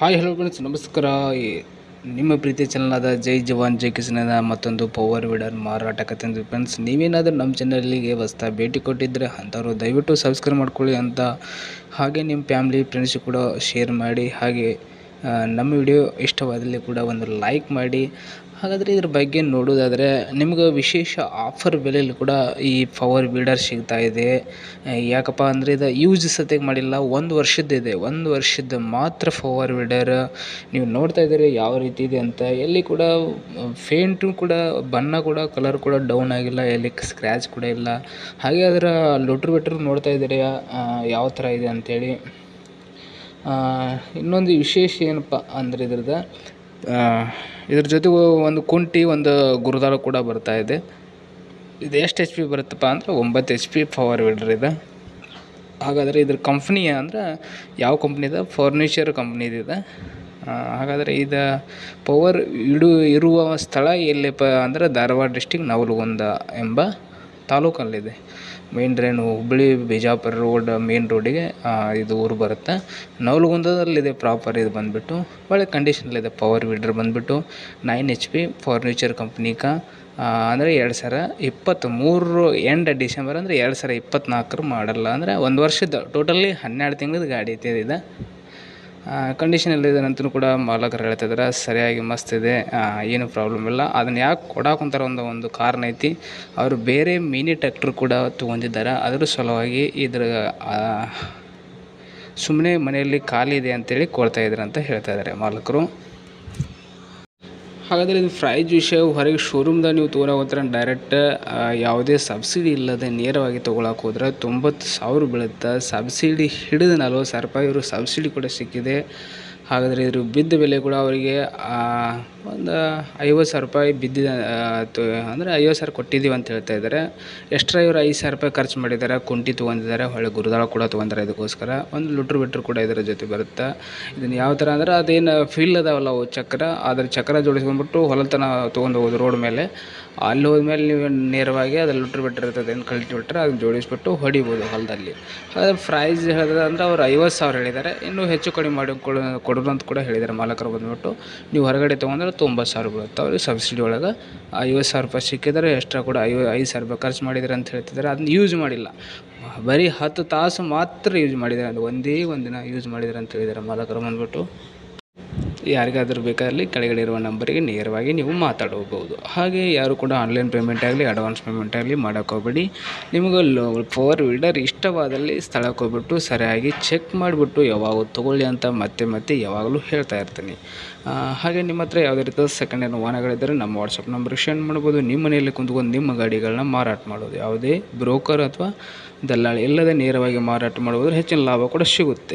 Hi hello friends ನಮಸ್ಕಾರ. ನಿಮ್ಮ ಪ್ರೀತಿ ಚಾನಲ್ನಾದ ಜೈ ಜವಾನ್, ಜೈ ಕಿಸನದ ಮತ್ತೊಂದು ಪವರ್ ವೀಡರ್ ಅಂತ ಫ್ರೆಂಡ್ಸ್ ನೀವೇನಾದರೂ ನಮ್ಮ ಚಾನಲ್ಗೆ ಹೊಸ್ತಾ ಭೇಟಿ ಕೊಟ್ಟಿದ್ದರೆ ಅಂಥವ್ರು ದಯವಿಟ್ಟು ಸಬ್ಸ್ಕ್ರೈಬ್ ಮಾಡ್ಕೊಳ್ಳಿ ಅಂತ ಹಾಗೆ ನಿಮ್ಮ ಫ್ಯಾಮ್ಲಿ ಫ್ರೆಂಡ್ಸ್ ಕೂಡ ಶೇರ್ ಮಾಡಿ. ಹಾಗೆ ನಮ್ಮ ವಿಡಿಯೋ ಇಷ್ಟವಾದಲ್ಲಿ ಕೂಡ ಒಂದು ಲೈಕ್ ಮಾಡಿ. ಹಾಗಾದರೆ ಇದ್ರ ಬಗ್ಗೆ ನೋಡೋದಾದರೆ ನಿಮ್ಗೆ ವಿಶೇಷ ಆಫರ್ ಬೆಲೆಯಲ್ಲಿ ಕೂಡ ಈ ಪವರ್ ಬೀಡರ್ ಸಿಗ್ತಾ ಇದೆ. ಯಾಕಪ್ಪ ಅಂದರೆ ಇದು ಯೂಸ್ ಸತೆಗೆ ಮಾಡಿಲ್ಲ, ಒಂದು ವರ್ಷದ್ದಿದೆ ಒಂದು ವರ್ಷದ ಮಾತ್ರ ಪವರ್ ಬೀಡರ್ ನೀವು ನೋಡ್ತಾ ಇದ್ದೀರಿ ಯಾವ ರೀತಿ ಇದೆ ಅಂತ. ಎಲ್ಲಿ ಕೂಡ ಫೇಂಟು ಕೂಡ, ಬಣ್ಣ ಕೂಡ ಕಲರ್ ಕೂಡ ಡೌನ್ ಆಗಿಲ್ಲ, ಎಲ್ಲಿ ಸ್ಕ್ರ್ಯಾಚ್ ಕೂಡ ಇಲ್ಲ. ಹಾಗೆ ಅದರ ಲೊಟ್ರು ಬೆಟ್ರು ನೋಡ್ತಾ ಇದ್ದೀರಿ ಯಾವ ಥರ ಇದೆ ಅಂಥೇಳಿ ಇನ್ನೊಂದು ವಿಶೇಷ ಏನಪ್ಪ ಅಂದರೆ ಇದ್ರದ್ದು ಇದ್ರ ಜೊತೆಗೆ ಒಂದು ಕುಂಟಿ, ಒಂದು ಗುರುದಾಳ ಕೂಡ ಬರ್ತಾ ಇದೆ. ಇದು ಎಷ್ಟು ಎಚ್ ಪಿ ಬರುತ್ತಪ್ಪ ಅಂದ್ರೆ ಒಂಬತ್ತು ಎಚ್ ಪಿ ಪವರ್ ವೀಡರ್ ಇದೆ. ಹಾಗಾದರೆ ಇದ್ರ ಕಂಪ್ನಿ ಅಂದ್ರೆ ಯಾವ ಕಂಪ್ನಿದ ಫರ್ನಿಚರ್ ಕಂಪ್ನಿದಿದೆ ಹಾಗಾದರೆ ಇದು ಪವರ್ ಇಡು ಇರುವ ಸ್ಥಳ ಎಲ್ಲಿಪ್ಪ ಅಂದ್ರೆ ಧಾರವಾಡ ಡಿಸ್ಟಿಕ್ ನವಲಗುಂದ ಎಂಬ ತಾಲೂಕಲ್ಲಿದೆ. Main drain Hubballi Bijapur road main ರೋಡಿಗೆ ಇದು ಊರು ಬರುತ್ತೆ. ನವಲಗುಂದದಲ್ಲಿದೆ ಪ್ರಾಪರ್ ಇದು ಬಂದುಬಿಟ್ಟು, ಒಳ್ಳೆ ಕಂಡೀಷನಲ್ಲಿದೆ ಪವರ್ ವೀಡ್ರ್ ಬಂದುಬಿಟ್ಟು ನೈನ್ ಎಚ್ ಪಿ ಫರ್ನಿಚರ್ ಕಂಪ್ನಿಕ ಅಂದರೆ ಎರಡು ಸಾವಿರ ಇಪ್ಪತ್ತ್ಮೂರು ಎಂಡ್ ಡಿಸೆಂಬರ್ ಅಂದರೆ ಎರಡು ಸಾವಿರ ಇಪ್ಪತ್ತ್ನಾಲ್ಕರ ಮಾಡಲ್ಲ ಅಂದರೆ ಒಂದು ವರ್ಷದ ಟೋಟಲಿ ಹನ್ನೆರಡು ತಿಂಗಳದ ಗಾಡಿ ಐತೆ ಇದು ಕಂಡೀಷನಲ್ಲಿದೆ ಅಂತಲೂ ಕೂಡ ಮಾಲಕರು ಹೇಳ್ತಿದ್ದಾರೆ ಸರಿಯಾಗಿ ಮಸ್ತ್ ಇದೆ. ಏನು ಪ್ರಾಬ್ಲಮ್ ಇಲ್ಲ. ಅದನ್ನು ಯಾಕೆ ಕೊಡಾಕುಂತಾರ ಒಂದು ಒಂದು ಕಾರಣ ಐತಿ. ಅವರು ಬೇರೆ ಮಿನಿ ಟ್ರ್ಯಾಕ್ಟರ್ ಕೂಡ ತೊಗೊಂಡಿದ್ದಾರೆ. ಅದರ ಸಲುವಾಗಿ ಇದ್ರ ಸುಮ್ಮನೆ ಮನೆಯಲ್ಲಿ ಖಾಲಿ ಇದೆ ಅಂತೇಳಿ ಕೊಡ್ತಾ ಇದ್ದಾರೆ ಅಂತ ಹೇಳ್ತಾ ಇದ್ದಾರೆ ಮಾಲಕರು. ಹಾಗಾದರೆ ಇದು ಪ್ರೈಸ್ ವಿಷಯ ಹೊರಗೆ ಶೋರೂಮ್ದಾಗ ನೀವು ತೊಗೊಳಕ್ಕೆ ಡೈರೆಕ್ಟ್ ಯಾವುದೇ ಸಬ್ಸಿಡಿ ಇಲ್ಲದೆ ನೇರವಾಗಿ ತೊಗೊಳಕ್ಕೆ ಹೋದ್ರೆ ತೊಂಬತ್ತು ಸಾವಿರ ಬೀಳುತ್ತೆ. ಸಬ್ಸಿಡಿ ಹಿಡಿದು ನಲ್ವತ್ತು ಸಾವಿರ ರೂಪಾಯಿ ಇವರು ಸಬ್ಸಿಡಿ ಕೂಡ ಸಿಕ್ಕಿದೆ. ಹಾಗಾದರೆ ಇದ್ರ ಬಿದ್ದ ಬೆಲೆ ಕೂಡ ಅವರಿಗೆ ಒಂದು ಐವತ್ತು ಸಾವಿರ ರೂಪಾಯಿ ಬಿದ್ದಿದೆ ಅಂದರೆ ಐವತ್ತು ಸಾವಿರ ಕೊಟ್ಟಿದ್ದೀವಿ ಅಂತ ಹೇಳ್ತಾ ಇದ್ದಾರೆ. ಎಕ್ಸ್ಟ್ರಾ ಇವರು ಐದು ಸಾವಿರ ರೂಪಾಯಿ ಖರ್ಚು ಮಾಡಿದ್ದಾರೆ, ಕುಂಟಿ ತೊಗೊಂಡಿದ್ದಾರೆ, ಹೊಳ್ಳಿ ಗುರುದಾಳ ಕೂಡ ತೊಗೊಂಡಾರೆ ಇದಕ್ಕೋಸ್ಕರ. ಒಂದು ಲುಟ್ರ್ ಬಿಟ್ರು ಕೂಡ ಇದರ ಜೊತೆ ಬರುತ್ತೆ. ಇದನ್ನು ಯಾವ ಥರ ಅಂದ್ರೆ ಅದೇನು ಫೀಲ್ ಅದಾವಲ್ಲ ಅವು ಚಕ್ರ, ಅದ್ರ ಚಕ್ರ ಜೋಡಿಸ್ಕೊಂಡ್ಬಿಟ್ಟು ಹೊಲತನ ತೊಗೊಂಡು ಹೋಗೋದು ರೋಡ್ ಮೇಲೆ. ಅಲ್ಲಿ ಹೋದ್ಮೇಲೆ ನೀವು ನೇರವಾಗಿ ಅದು ಲುಟ್ರ್ ಬಿಟ್ರ್ ಇರ್ತದೆ ಏನು ಕಳಿಸಿ ಬಿಟ್ರೆ ಅದನ್ನ ಜೋಡಿಸ್ಬಿಟ್ಟು ಹೊಡಿಬೋದು ಹೊಲದಲ್ಲಿ. ಹಾಗಾದ್ರೆ ಪ್ರೈಸ್ ಹೇಳಿದ್ರೆ ಅಂದ್ರೆ ಅವ್ರು ಐವತ್ತು ಸಾವಿರ ಹೇಳಿದ್ದಾರೆ. ಇನ್ನೂ ಹೆಚ್ಚು ಕಡಿಮೆ ಮಾಡಿ ಕೊಡು ಕೊಡೋರು ಅಂತ ಕೂಡ ಹೇಳಿದ್ದಾರೆ ಮಾಲಕರು ಬಂದುಬಿಟ್ಟು. ನೀವು ಹೊರಗಡೆ ತೊಗೊಂಡ್ರೆ ತೊಂಬತ್ತು ಸಾವಿರ ಬೀಳುತ್ತೆ. ಅವ್ರಿಗೆ ಸಬ್ಸಿಡಿ ಒಳಗೆ ಐವತ್ತು ಸಾವಿರ ರೂಪಾಯಿ ಸಿಕ್ಕಿದರೆ ಎಕ್ಸ್ಟ್ರಾ ಕೂಡ ಐವ, ಐದು ಸಾವಿರ ರೂಪಾಯಿ ಖರ್ಚು ಮಾಡಿದ್ದಾರೆ ಅಂತ ಹೇಳ್ತಿದ್ದಾರೆ. ಅದನ್ನ ಯೂಸ್ ಮಾಡಿಲ್ಲ. ಬರೀ ಹತ್ತು ತಾಸು ಮಾತ್ರ ಯೂಸ್ ಮಾಡಿದ್ದಾರೆ. ಅದು ಒಂದೇ ಒಂದು ದಿನ ಯೂಸ್ ಮಾಡಿದ್ದಾರೆ ಅಂತ ಹೇಳಿದ್ದಾರೆ ಮಾಲಕರು ಬಂದುಬಿಟ್ಟು. ಯಾರಿಗಾದರೂ ಬೇಕಾದಲ್ಲಿ ಕೆಳಗಡೆ ಇರುವ ನಂಬರಿಗೆ ನೇರವಾಗಿ ನೀವು ಮಾತಾಡಬಹುದು. ಹಾಗೆ ಯಾರು ಕೂಡ ಆನ್ಲೈನ್ ಪೇಮೆಂಟ್ ಆಗಲಿ, ಅಡ್ವಾನ್ಸ್ ಪೇಮೆಂಟ್ ಆಗಲಿ ಮಾಡೋಕೆ ಹೋಗ್ಬೇಡಿ. ನಿಮಗೆ ಲೋ ಪವರ್ ವೀಡರ್ ಇಷ್ಟವಾದಲ್ಲಿ ಸ್ಥಳಕ್ಕೆ ಹೋಗ್ಬಿಟ್ಟು ಸರಿಯಾಗಿ ಚೆಕ್ ಮಾಡಿಬಿಟ್ಟು ಯಾವಾಗ ತೊಗೊಳ್ಳಿ ಅಂತ ಮತ್ತೆ ಮತ್ತೆ ಯಾವಾಗಲೂ ಹೇಳ್ತಾ ಇರ್ತೀನಿ. ಹಾಗೆ ನಿಮ್ಮ ಹತ್ರ ಯಾವುದೇ ರೀತಿಯ ಸೆಕೆಂಡ್ ಹ್ಯಾಂಡ್ ವಾಹನಗಳಿದ್ದರೆ ನಮ್ಮ ವಾಟ್ಸಪ್ ನಂಬರ್ಗೆ ಸೆಂಡ್ ಮಾಡ್ಬೋದು. ನಿಮ್ಮ ಮನೆಯಲ್ಲಿ ಕುಂತ್ಕೊಂಡು ನಿಮ್ಮ ಗಾಡಿಗಳನ್ನ ಮಾರಾಟ ಮಾಡೋದು ಯಾವುದೇ ಬ್ರೋಕರ್ ಅಥವಾ ದಲ್ಲಾಳಿ ಇಲ್ಲದೆ ನೇರವಾಗಿ ಮಾರಾಟ ಮಾಡುವುದರ ಹೆಚ್ಚಿನ ಲಾಭ ಕೂಡ ಸಿಗುತ್ತೆ.